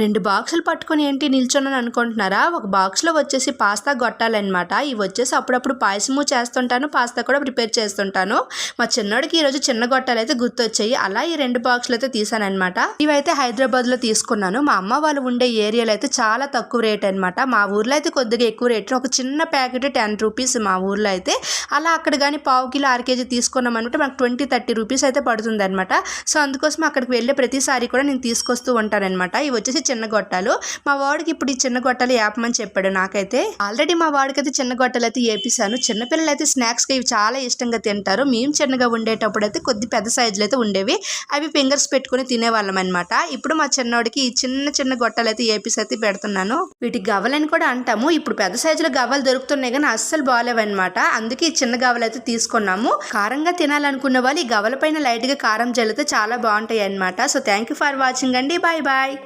రెండు బాక్సులు పట్టుకొని ఏంటి నిల్చొని అనుకుంటున్నారా? ఒక బాక్స్లో వచ్చేసి పాస్తా గొట్టాలన్నమాట. ఇవి వచ్చేసి అప్పుడప్పుడు పాయసము చేస్తుంటాను పాస్తా కూడా ప్రిపేర్ చేస్తుంటాను. మా చిన్నోడికి ఈరోజు చిన్న గొట్టాలు అయితే గుర్తొచ్చాయి. అలా ఈ రెండు బాక్సులు అయితే తీసానమాట ఇవైతే హైదరాబాద్లో తీసుకున్నాను. మా అమ్మ వాళ్ళు ఉండే ఏరియాలో అయితే చాలా తక్కువ రేట్ అనమాట మా ఊర్లో అయితే కొద్దిగా ఎక్కువ రేట్. ఒక చిన్న ప్యాకెట్ టెన్ రూపీస్ మా ఊర్లో అయితే. అలా అక్కడ కానీ పావు కిలో ఆరు కేజీ తీసుకున్నాం అనమాట మనకు ట్వంటీ థర్టీ రూపీస్ అయితే పడుతుంది అనమాట సో అందుకోసం అక్కడికి వెళ్ళే ప్రతిసారి కూడా నేను తీసుకొస్తూ ఉంటానన్నమాట. ఇవి వచ్చేసి చిన్న గొట్టాలు. మా వాడికి ఇప్పుడు ఈ చిన్న గొట్టాలు వేపమని చెప్పాడు నాకైతే. ఆల్రెడీ మా వాడికైతే చిన్న గొట్టలు అయితే ఏపిసాను. చిన్నపిల్లలు అయితే స్నాక్స్కి ఇవి చాలా ఇష్టంగా తింటారు. మేము చిన్నగా ఉండేటప్పుడు అయితే కొద్ది పెద్ద సైజులు అయితే ఉండేవి. అవి ఫింగర్స్ పెట్టుకుని తినేవాళ్ళం అనమాట ఇప్పుడు మా చిన్నోడికి ఈ చిన్న చిన్న గొట్టలు అయితే ఏపీస్ అయితే పెడుతున్నాను. వీటి గవ్వలని కూడా అంటాము. ఇప్పుడు పెద్ద సైజులో గవ్వలు దొరుకుతున్నాయి కానీ అస్సలు బాగాలేవన్నమాట అందుకే ఈ చిన్న గవ్వలు అయితే తీసుకున్నాము. కారంగా తినాలనుకున్న వాళ్ళు ఈ గవ్వల పైన లైట్గా కారం జల్లితే చాలా బాగుంటాయి అనమాట so thank you for watching అండి. Bye bye.